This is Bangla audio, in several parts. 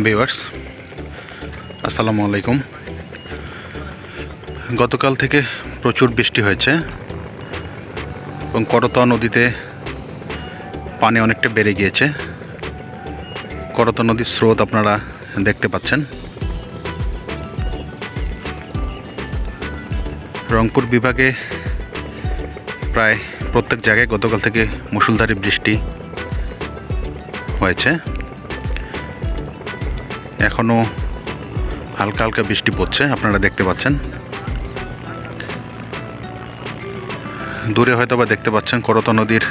ভিউয়ার্স, আসসালামু আলাইকুম। গতকাল থেকে প্রচুর বৃষ্টি হয়েছে এবং করতোয়া নদীতে পানি অনেকটা বেড়ে গিয়েছে। করতোয়া নদীর স্রোত আপনারা দেখতে পাচ্ছেন। রংপুর বিভাগে প্রায় প্রত্যেক জায়গায় গতকাল থেকে মুষলধারে বৃষ্টি হয়েছে। এখনও হালকা হালকা বৃষ্টি পড়ছে, আপনারা দেখতে পাচ্ছেন। দূরে হয়তো বা দেখতে পাচ্ছেন করত নদীর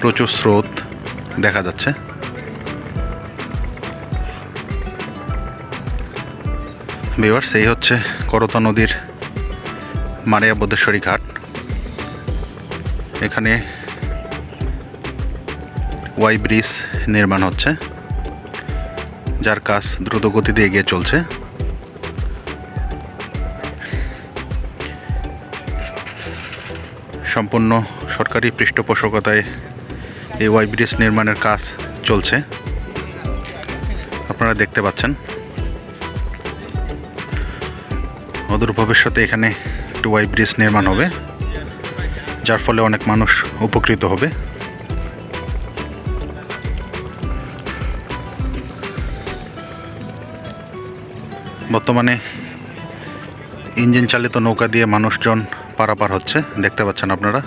প্রচুর স্রোত দেখা যাচ্ছে। বিভার, সেই হচ্ছে করতা নদীর মারিয়া বদেশ্বরী ঘাট। এখানে ওয়াই ব্রিজ নির্মাণ হচ্ছে। যার কাজ দ্রুত গতিতে এগিয়ে চলছে। সম্পূর্ণ সরকারি পৃষ্ঠপোষকতায় এই ওয়াই ব্রিজ নির্মাণের কাজ চলছে। আপনারা দেখতে পাচ্ছেন। অদূর ভবিষ্যতে এখানে একটি ওয়াই ব্রিজ নির্মাণ হবে, যার ফলে অনেক মানুষ উপকৃত হবে। বর্তমানে ইঞ্জিন চালিত নৌকা দিয়ে মানুষজন পারাপার হচ্ছে। দেখতে পাচ্ছেন আপনারা।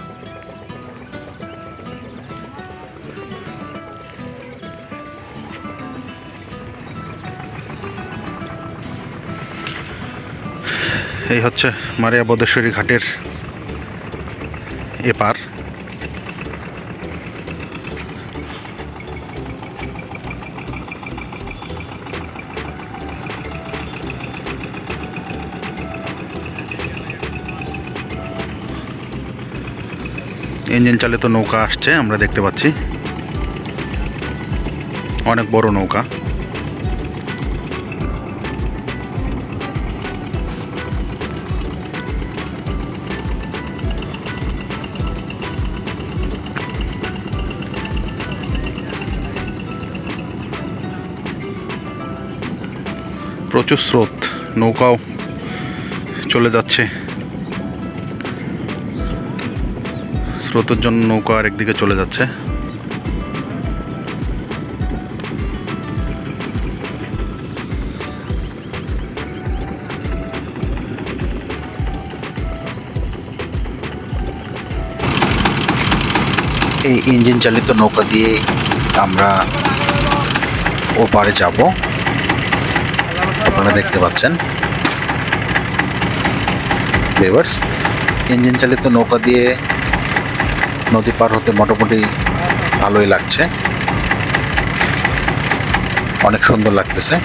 এই হচ্ছে মারিয়া বদেশ্বরী ঘাটের এপার। ইঞ্জিন চালিত নৌকা আসছে, আমরা দেখতে পাচ্ছি। অনেক বড় নৌকা। প্রচুর স্রোত, নৌকাও চলে যাচ্ছে। স্রোতের জন্য নৌকা আর একদিকে চলে যাচ্ছে। এই ইঞ্জিন চালিত নৌকা দিয়ে আমরা ওপারে যাব। আপনারা দেখতে পাচ্ছেন। ইঞ্জিন চালিত নৌকা দিয়ে নদী পার হতে মোটামুটি ভালোই লাগছে। অনেক সুন্দর লাগতেছে।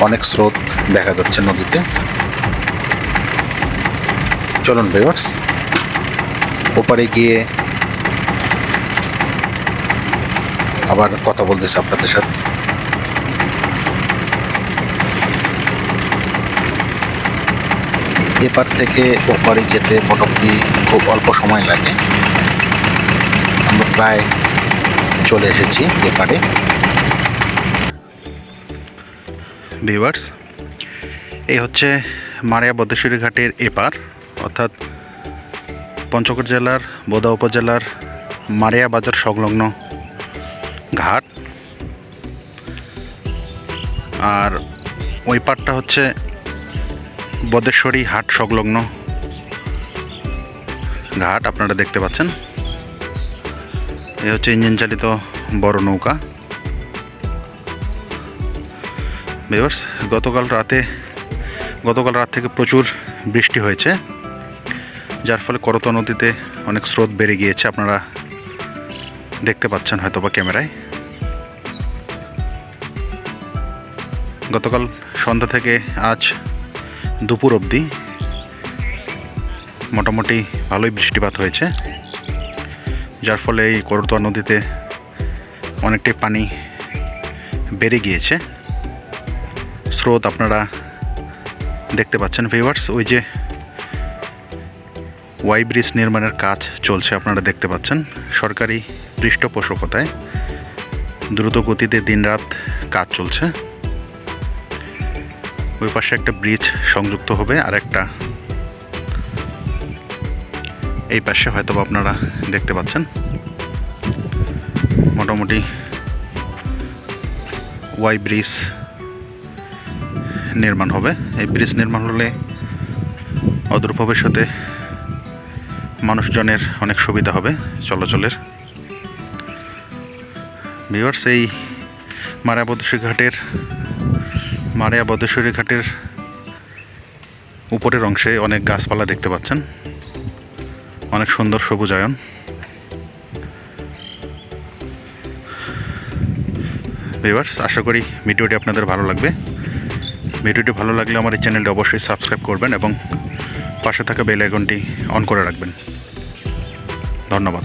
অনেক স্রোত দেখা যাচ্ছে নদীতে। চলুন বেভার্স ওপারে গিয়ে আবার কথা বলতেছি আপনাদের সাথে। এপার থেকে ওপারে যেতে মোটামুটি খুব অল্প সময় লাগে। আমরা প্রায় চলে এসেছি এপারে। ভিউয়ার্স, এই হচ্ছে মারিয়া বদেশ্বরী ঘাটের এপার, অর্থাৎ পঞ্চগড় জেলার, বোদা উপজেলার মারিয়া বাজার সংলগ্ন ঘাট। আর ওই পারটা হচ্ছে বদেশ্বরী হাট সংলগ্ন। ঘাট আপনারা দেখতে পাচ্ছেন। এ হচ্ছে ইঞ্জিন চালিত বড় নৌকা। ভিউয়ার্স, গতকাল রাতে, গতকাল রাত থেকে প্রচুর বৃষ্টি হয়েছে, যার ফলে করত নদীতে অনেক স্রোত বেড়ে গিয়েছে, আপনারা দেখতে পাচ্ছেন হয়তো বা ক্যামেরায়। গতকাল সন্ধ্যা থেকে আজ দুপুর অবধি। মোটামুটি ভালোই বৃষ্টিপাত হয়েছে। যার ফলে এই করতোয়া নদীতে অনেকটাই পানি বেড়ে গিয়েছে। স্রোত আপনারা দেখতে পাচ্ছেন ভিউয়ার্স ওই যে ওয়াই ব্রিজ নির্মাণের কাজ চলছে আপনারা দেখতে পাচ্ছেন। সরকারি পৃষ্ঠপোষকতায় দ্রুত গতিতে দিনরাত কাজ চলছে। ওই পাশে একটা ব্রিজ সংযুক্ত হবে আর একটা এই পাশে হয়তো আপনারা দেখতে পাচ্ছেন। মোটামুটি ওয়াই ব্রিজ নির্মাণ হবে। এই ব্রিজ নির্মাণ হলে অদূর ভবিষ্যতে মানুষজনের অনেক সুবিধা হবে চলাচলের। ভিউয়ার্স এই মারিয়া ঘাটের মারিয়া বদেশ্বরী ঘাটের উপরের অংশে অনেক গাছপালা দেখতে পাচ্ছেন। অনেক সুন্দর সবুজায়ন। ভিউয়ার্স, আশা করি ভিডিওটি আপনাদের ভালো লাগবে। ভিডিওটি ভালো লাগলে আমার এই চ্যানেলটি অবশ্যই সাবস্ক্রাইব করবেন এবং পাশে থাকা বেল আইকনটি অন করে রাখবেন। ধন্যবাদ।